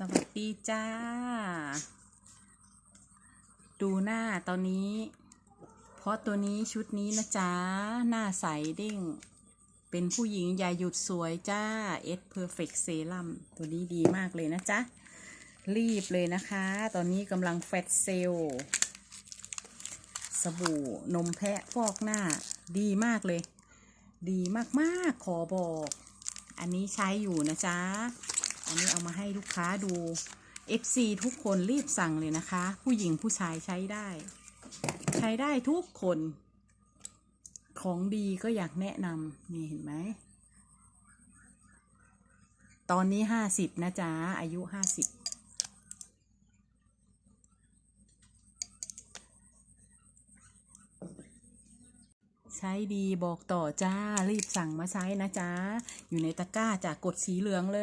สวัสดีจ้า ดูหน้าตอนนี้ เพราะตัวนี้ชุดนี้นะจ๊ะ หน้าใสเด้ง เป็นผู้หญิงอย่าหยุดสวยจ้า S Perfect Serum ตัวนี้ดีมากเลยนะจ๊ะ รีบเลยนะคะ ตอนนี้กำลังแฟตเซลสบู่นมแพะฟอกหน้า ดีมากเลย ดีมากๆ ขอบอก อันนี้ใช้อยู่นะจ๊ะ อันนี้เอามาให้ลูกค้าดู FC ทุกคนรีบสั่งเลยนะคะ ผู้หญิงผู้ชายใช้ได้ ใช้ได้ทุกคน ของดีก็อยากแนะนำนี่เห็นไหม ตอนนี้ห้าสิบนะจ๊ะ อายุห้าสิบใช้ดีบอกต่อจ้ารีบสั่งมาใช้นะจ๊ะอยู่ในตะกร้าจากกดสีเหลืองเล